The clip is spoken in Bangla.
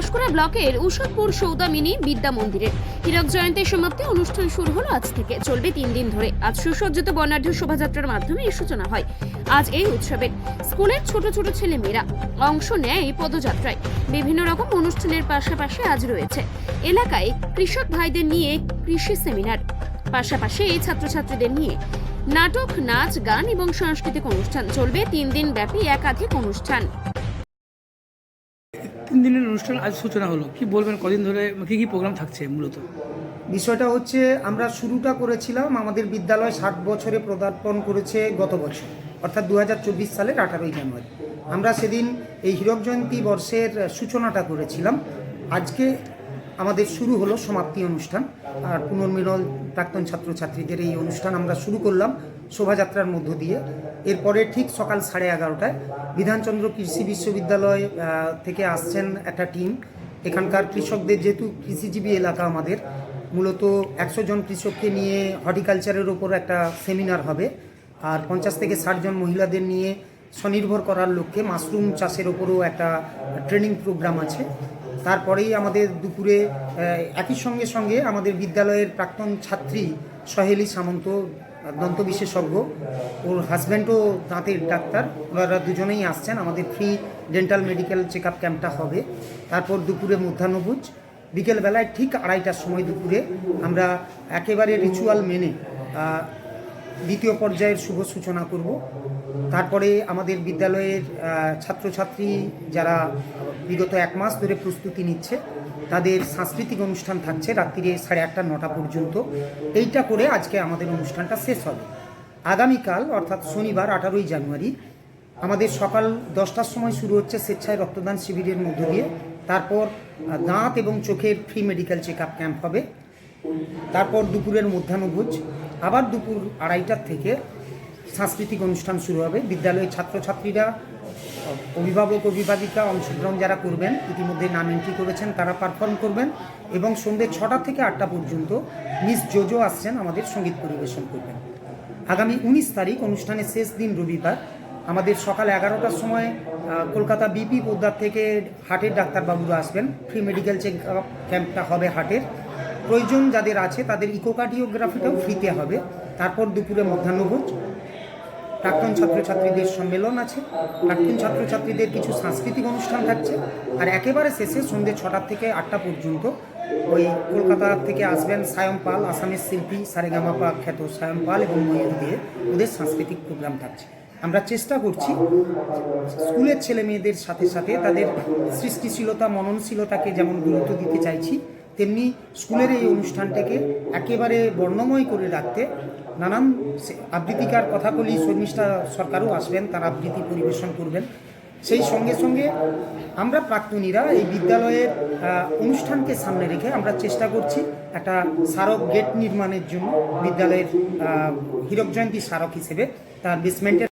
পাঁশকুড়া ব্লকের উষদপুর সৌদামিনী বিদ্যা মন্দিরে। হীরক জয়ন্তীর সমাপ্তি অনুষ্ঠান শুরু হলো আজ থেকে। চলবে তিন দিন ধরে। আজ সুসজ্জিত বর্ণাঢ্য শোভাযাত্রার মাধ্যমে এর সূচনা হয়। আজ এই উৎসবের স্কুলের ছোট ছোট ছেলে মেয়েরা অংশ নেয় এই পদযাত্রায়। বিভিন্ন রকম অনুষ্ঠানের পাশাপাশি আজ রয়েছে। এলাকায় কৃষক ভাইদের নিয়ে কৃষি সেমিনার। পাশাপাশি এই ছাত্রছাত্রীদের নিয়ে নাটক, নাচ, গান এবং সাংস্কৃতিক অনুষ্ঠান। চলবে তিন দিন ব্যাপী একাধিক অনুষ্ঠান। তিন দিনের অনুষ্ঠান আজ সূচনা হলো। কি বলবেন, কদিন ধরে কি কি প্রোগ্রাম থাকছে মূলত? বিষয়টা হচ্ছে, আমরা শুরুটা করেছিলাম, আমাদের বিদ্যালয় ষাট বছরে পদার্পণ করেছে গত বছর, অর্থাৎ দু হাজার চব্বিশ সালের আঠারোই জানুয়ারি। আমরা সেদিন এই হীরক জয়ন্তী বর্ষের সূচনাটা করেছিলাম। আজকে আমাদের শুরু হলো সমাপ্তি অনুষ্ঠান, আর পুনর্মিলন প্রাক্তন ছাত্রছাত্রীদের এই অনুষ্ঠান আমরা শুরু করলাম। শোভাযাত্রার মধ্য দিয়ে। এরপরে ঠিক সকাল সাড়ে এগারোটায় বিধানচন্দ্র কৃষি বিশ্ববিদ্যালয় থেকে আসছেন একটা টিম। এখানকার কৃষকদের যেহেতু কৃষিজীবী এলাকা আমাদের, মূলত একশো জন কৃষককে নিয়ে হর্টিকালচারের ওপর একটা সেমিনার হবে। আর পঞ্চাশ থেকে ষাট জন মহিলাদের নিয়ে স্বনির্ভর করার লক্ষ্যে মাশরুম চাষের ওপরও একটা ট্রেনিং প্রোগ্রাম আছে। তারপরেই আমাদের দুপুরে একই সঙ্গে সঙ্গে আমাদের বিদ্যালয়ের প্রাক্তন ছাত্রী সহেলি সামন্ত দন্ত বিশেষজ্ঞ ওর হাজব্যান্ডও দাঁতের ডাক্তার। ওনারা দুজনেই আসছেন। আমাদের free dental medical check up ক্যাম্পটা হবে। তারপর দুপুরে মধ্যাহ্নভোজ। বিকেলবেলায় ঠিক আড়াইটার সময় দুপুরে আমরা একেবারে রিচুয়াল মেনে দ্বিতীয় পর্যায়ের শুভ সূচনা করব। তারপরে আমাদের বিদ্যালয়ের ছাত্রছাত্রী যারা বিগত এক মাস ধরে প্রস্তুতি নিচ্ছে তাদের সাংস্কৃতিক অনুষ্ঠান থাকছে রাত্রিরে সাড়ে আটটা, নটা পর্যন্ত। এইটা করে আজকে আমাদের অনুষ্ঠানটা শেষ হবে। আগামীকাল, অর্থাৎ শনিবার, আঠারোই জানুয়ারি, আমাদের সকাল দশটার সময় শুরু হচ্ছে স্বেচ্ছায় রক্তদান শিবিরের মধ্য দিয়ে। তারপর দাঁত এবং চোখের free medical check up camp হবে। তারপর দুপুরের মধ্যাহ্নভোজ। আবার দুপুর আড়াইটার থেকে সাংস্কৃতিক অনুষ্ঠান শুরু হবে। বিদ্যালয়ের ছাত্রছাত্রীরা অভিভাবক, অভিভাবিকা অংশগ্রহণ যারা করবেন, ইতিমধ্যে নাম এন্ট্রি করেছেন, তারা পারফর্ম করবেন এবং সন্ধ্যে ছটা থেকে আটটা পর্যন্ত মিস জোজো আসছেন আমাদের সংগীত পরিবেশন করবেন। আগামী উনিশ তারিখ অনুষ্ঠানের শেষ দিন রবিবার, আমাদের সকাল এগারোটার সময় কলকাতা বিপি পোদ্দার থেকে হার্টের ডাক্তারবাবুরা আসবেন। ফ্রি মেডিকেল চেক আপ ক্যাম্পটা হবে হার্টের প্রয়োজন যাদের আছে, তাদের ইকোকার্ডিওগ্রাফিটাও ফ্রিতে হবে। তারপর দুপুরে মধ্যাহ্নভোজ। প্রাক্তন ছাত্রছাত্রীদের সম্মেলন আছে। প্রাক্তন ছাত্রছাত্রীদের কিছু সাংস্কৃতিক অনুষ্ঠান থাকছে। আর একেবারে শেষে সন্ধ্যে ছটা থেকে আটটা পর্যন্ত ওই কলকাতা থেকে আসবেন সায়ম পাল, আসামের শিল্পী সারেগামাপা খ্যাত সায়ম পাল এবং ময়ূর দিয়ে ওদের সাংস্কৃতিক প্রোগ্রাম থাকছে। আমরা চেষ্টা করছি স্কুলের ছেলে মেয়েদের সাথে সাথে তাদের সৃষ্টিশীলতা, মননশীলতাকে যেমন গুরুত্ব দিতে চাইছি, তেমনি স্কুলের এই অনুষ্ঠানটাকে একেবারে বর্ণময় করে রাখতে নানান আবৃত্তিকার কথাকলি শর্মিষ্ঠা সরকারও আসবেন, তার আবৃত্তি পরিবেশন করবেন। সেই সঙ্গে সঙ্গে আমরা প্রাক্তনীরা এই বিদ্যালয়ের অনুষ্ঠানকে সামনে রেখে আমরা চেষ্টা করছি একটা স্মারক গেট নির্মাণের জন্য বিদ্যালয়ের হীরক জয়ন্তী স্মারক হিসেবে তার বেসমেন্টের